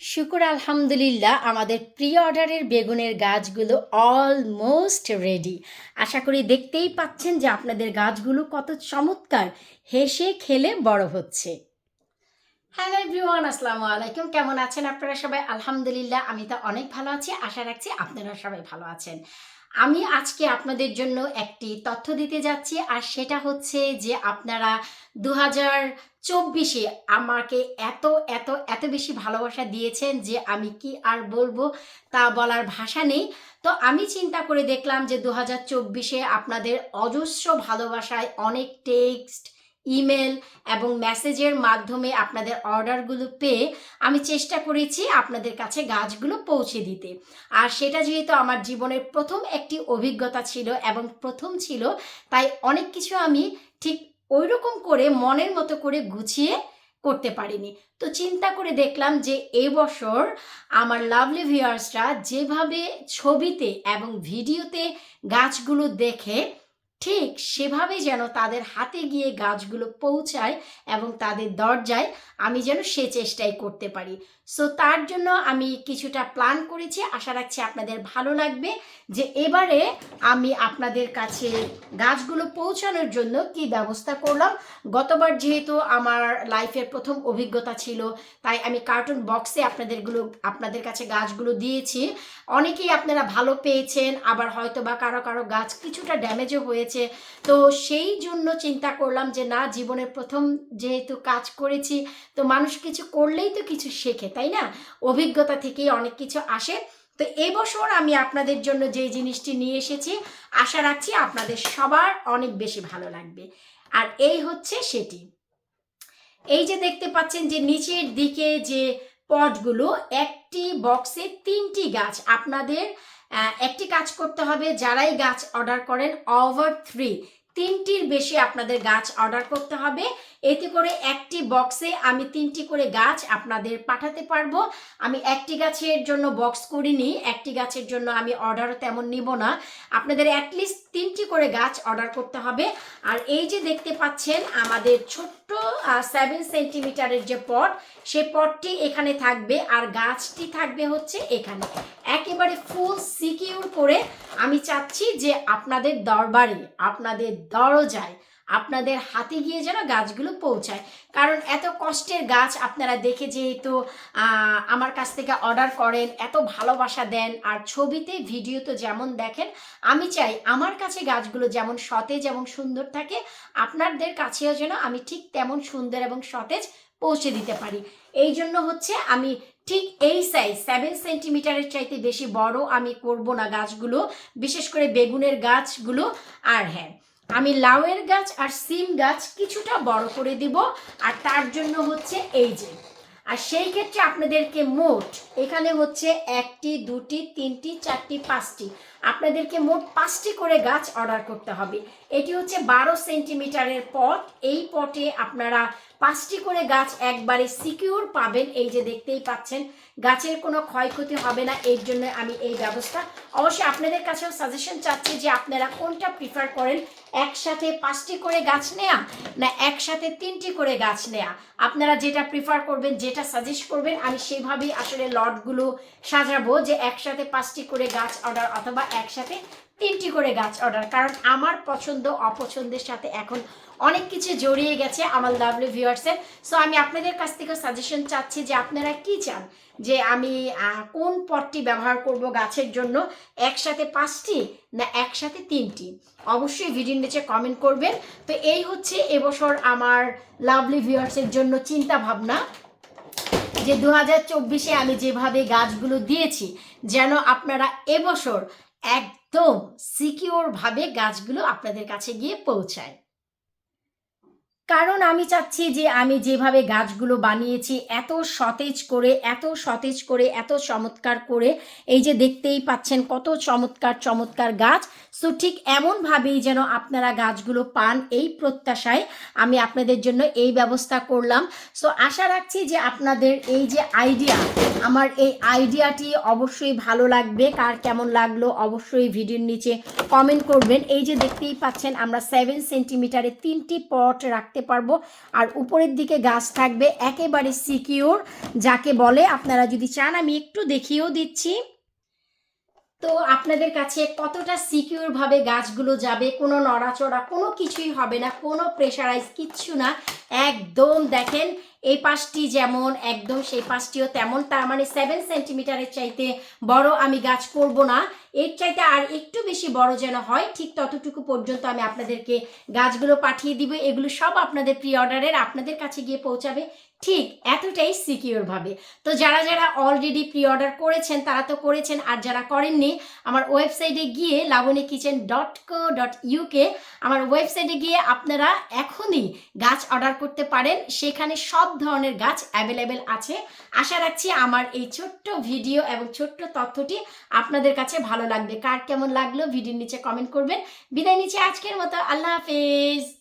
শুকুর আলহামদুলিল্লাহ, আমাদের প্রি অর্ডারের বেগুনের গাছগুলো অলমোস্ট রেডি আশা করি দেখতেই পাচ্ছেন যে আপনাদের গাছগুলো কত চমৎকার, হেসে খেলে বড় হচ্ছে। হ্যালো এভরিওয়ান আসসালামু আলাইকুম। কেমন আছেন আপনারা সবাই? আলহামদুলিল্লাহ, আমি তো অনেক ভালো আছি। আশা রাখছি আপনারা সবাই ভালো আছেন। আমি আজকে আপনাদের জন্য একটি তথ্য দিতে যাচ্ছি, আর সেটা হচ্ছে যে আপনারা দু হাজার চব্বিশে আমাকে এত এত এত বেশি ভালোবাসা দিয়েছেন যে আমি কি আর বলব তা বলার ভাষা নেই। তো আমি চিন্তা করে দেখলাম যে দু হাজার চব্বিশে আপনাদের অজস্র ভালোবাসায় অনেক টেক্সট ইমেল এবং মেসেজের মাধ্যমে আপনাদের অর্ডারগুলো পেয়ে আমি চেষ্টা করেছি আপনাদের কাছে গাছগুলো পৌঁছে দিতে। আর সেটা যেহেতু আমার জীবনের প্রথম একটি অভিজ্ঞতা ছিল এবং প্রথম ছিল, তাই অনেক কিছু আমি ঠিক ওই রকম করে মনের মতো করে গুছিয়ে করতে পারিনি। তো চিন্তা করে দেখলাম যে এই বছর আমার লাভলি ভিউয়ার্সরা যেভাবে ছবিতে এবং ভিডিওতে গাছগুলো দেখে ঠিক সেভাবে যেন তাদের হাতে গিয়ে গাছগুলো পৌঁছায় এবং তাদের দরজায় আমি যেন সে চেষ্টাই করতে পারি। সো তার জন্য আমি কিছুটা প্ল্যান করেছি। আশা রাখছি আপনাদের ভালো লাগবে যে এবারে আমি আপনাদের কাছে গাছগুলো পৌঁছানোর জন্য কি ব্যবস্থা করলাম। গতবার যেহেতু আমার লাইফের প্রথম অভিজ্ঞতা ছিল, তাই আমি কার্টুন বক্সে আপনাদেরগুলো, আপনাদের কাছে গাছগুলো দিয়েছি। অনেকেই আপনারা ভালো পেয়েছেন, আবার হয়তো বা কারও কারও গাছ কিছুটা ড্যামেজও হয়েছে। তো সেই জন্য চিন্তা করলাম যে, না, জীবনের প্রথম যেহেতু কাজ করেছি, তো মানুষ কিছু করলেই তো কিছু শেখে, তাই না? অভিজ্ঞতা থেকেই অনেক কিছু আসে। তো এবছর আমি আপনাদের জন্য যে জিনিসটি নিয়ে এসেছি, আশা রাখছি আপনাদের সবার অনেক বেশি ভালো লাগবে। আর এই হচ্ছে সেটি। এই যে দেখতে পাচ্ছেন যে, নিচের দিকে যে পটগুলো, একটি বক্সে তিনটি গাছ। আপনাদের একটি কাজ করতে হবে, যারাই গাছ অর্ডার করেন ওভার থ্রি তিনটির বেশি আপনাদের গাছ অর্ডার করতে হবে। এতে করে একটি বক্সে আমি তিনটি করে গাছ আপনাদের পাঠাতে পারব। আমি একটি গাছের জন্য বক্স করিনি, একটি গাছের জন্য আমি অর্ডারও তেমন নিব না। আপনাদের অ্যাটলিস্ট তিনটি করে গাছ অর্ডার করতে হবে। আর এই যে দেখতে পাচ্ছেন, আমাদের ছোট্ট সেভেন সেন্টিমিটারের যে পট সে পটটি এখানে থাকবে। আর গাছটি থাকবে হচ্ছে এখানে। একেবারে ফুল সিকিউর করে আমি চাচ্ছি যে আপনাদের দরবারে, আপনাদের দরজায় আপনাদের হাতে গিয়ে যেন গাছগুলো পৌঁছায়। কারণ এত কষ্টের গাছ আপনারা দেখে যেহেতু আমার কাছ থেকে অর্ডার করেন, এত ভালোবাসা দেন, আর ছবিতে, ভিডিও তো যেমন দেখেন, আমি চাই আমার কাছে গাছগুলো যেমন সতেজ এবং সুন্দর থাকে, আপনাদের কাছেও যেন আমি ঠিক তেমন সুন্দর এবং সতেজ পৌঁছে দিতে পারি। এই জন্য হচ্ছে আমি ঠিক এই সাইজ সেভেন সেন্টিমিটারের চাইতে বেশি বড় আমি করব না গাছগুলো, বিশেষ করে বেগুনের গাছগুলো, আর হ্যাঁ আমি লাউয়ের গাছ আর সিম গাছ কিছুটা বড় করে দিব, আর তার জন্য হচ্ছে এই যে। আর সেই ক্ষেত্রে আপনাদেরকে মোট, এখানে হচ্ছে একটি, দুটি, তিনটি, চারটি, পাঁচটি। আপনাদেরকে মোট পাঁচটি করে গাছ অর্ডার করতে হবে। এটি হচ্ছে বারো সেন্টিমিটারের পট। এই পটে আপনারা পাঁচটি করে গাছ একবারে সিকিউর পাবেন। এই যে দেখতেই পাচ্ছেন, গাছের কোনো ক্ষয়ক্ষতি হবে না, এর জন্য আমি এই ব্যবস্থা। অবশ্যই আপনাদের কাছেও সাজেশন চাচ্ছি যে আপনারা কোনটা প্রিফার করেন, একসাথে পাঁচটি করে গাছ নেয়া না একসাথে তিনটি করে গাছ নেয়া? আপনারা যেটা প্রিফার করবেন, যেটা সাজেস্ট করবেন, আমি সেভাবেই আসলে লটগুলো সাজাবো যে একসাথে পাঁচটি করে গাছ অর্ডার অথবা একসাথে তিনটি করে গাছ অর্ডার কারণ আমার পছন্দ, অপছন্দের সাথে এখন অনেক কিছু জড়িয়ে গেছে আমার লাভলি ভিউয়ার্সের সো আমি আপনাদের কাছ থেকে সাজেশন চাচ্ছি যে আপনারা কি চান? যে আমি কোন পটটি ব্যবহার করব গাছের জন্য? একসাথে পাঁচটি না একসাথে তিনটি? অবশ্যই ভিডিওর নিচে কমেন্ট করবেন। তো এই হচ্ছে এবছর আমার লাভলি ভিউয়ার্সের জন্য চিন্তা ভাবনা। যে দু হাজার চব্বিশে আমি যেভাবে গাছগুলো দিয়েছি, যেন আপনারা এবছর একদম সিকিওর ভাবে গাছগুলো আপনাদের কাছে গিয়ে পৌঁছায়। কারণ আমি চাচ্ছি যে আমি যেভাবে গাছগুলো বানিয়েছি, এত সতেজ করে, এত সতেজ করে, এত চমৎকার করে, এই যে দেখতেই পাচ্ছেন কত চমৎকার চমৎকার গাছ। সো ঠিক এমনভাবেই যেন আপনারা গাছগুলো পান, এই প্রত্যাশায় আমি আপনাদের জন্য এই ব্যবস্থা করলাম। সো আশা রাখছি যে আপনাদের এই যে আইডিয়া, আমার এই আইডিয়াটি অবশ্যই ভালো লাগবে। কার কেমন লাগল অবশ্যই ভিডিওর নিচে কমেন্ট করবেন। এই যে দেখতেই পাচ্ছেন আমরা সেভেন সেন্টিমিটারে তিনটি পট রাখতে রাখতে পারব। আর উপরের দিকে গাছ থাকবে একেবারে সিকিউর যাকে বলে আপনারা যদি চান আমি একটু দেখিয়েও দিচ্ছি। তো আপনাদের কাছে কতটা সিকিউরভাবে গাছগুলো যাবে, কোনো নড়াচড়া, কোনো কিছুই হবে না, কোনো প্রেশারাইজ কিচ্ছু না। একদম দেখেন, এই পাশটি যেমন, একদম সেই পাশটিও তেমন, তার মানে সেভেন সেন্টিমিটারের চাইতে বড় আমি গাছ করব না। এর চাইতে আর একটু বেশি বড় যেন হয়, ঠিক ততটুকু পর্যন্ত আমি আপনাদেরকে গাছগুলো পাঠিয়ে দিব। এগুলো সব আপনাদের প্রি অর্ডারের আপনাদের কাছে গিয়ে পৌঁছাবে ঠিক এতটাই সিকিউর ভাবে। তো যারা যারা অলরেডি প্রি অর্ডার করেছেন, তারা তো করেছেন, আর যারা করেননি, আমার ওয়েবসাইটে গিয়ে Laboni kitchen dot co dot UK আমার ওয়েবসাইটে গিয়ে আপনারা এখনই গাছ অর্ডার করতে পারেন। সেখানে সব ধরনের গাছ অ্যাভেলেবেল আছে। আশা রাখছি আমার এই ছোট্ট ভিডিও এবং ছোট্ট তথ্যটি আপনাদের কাছে ভালো লাগবে। কার কেমন লাগল ভিডিওর নিচে কমেন্ট করবেন। বিদায় নিচে আজকের মতো। আল্লাহ হাফেজ।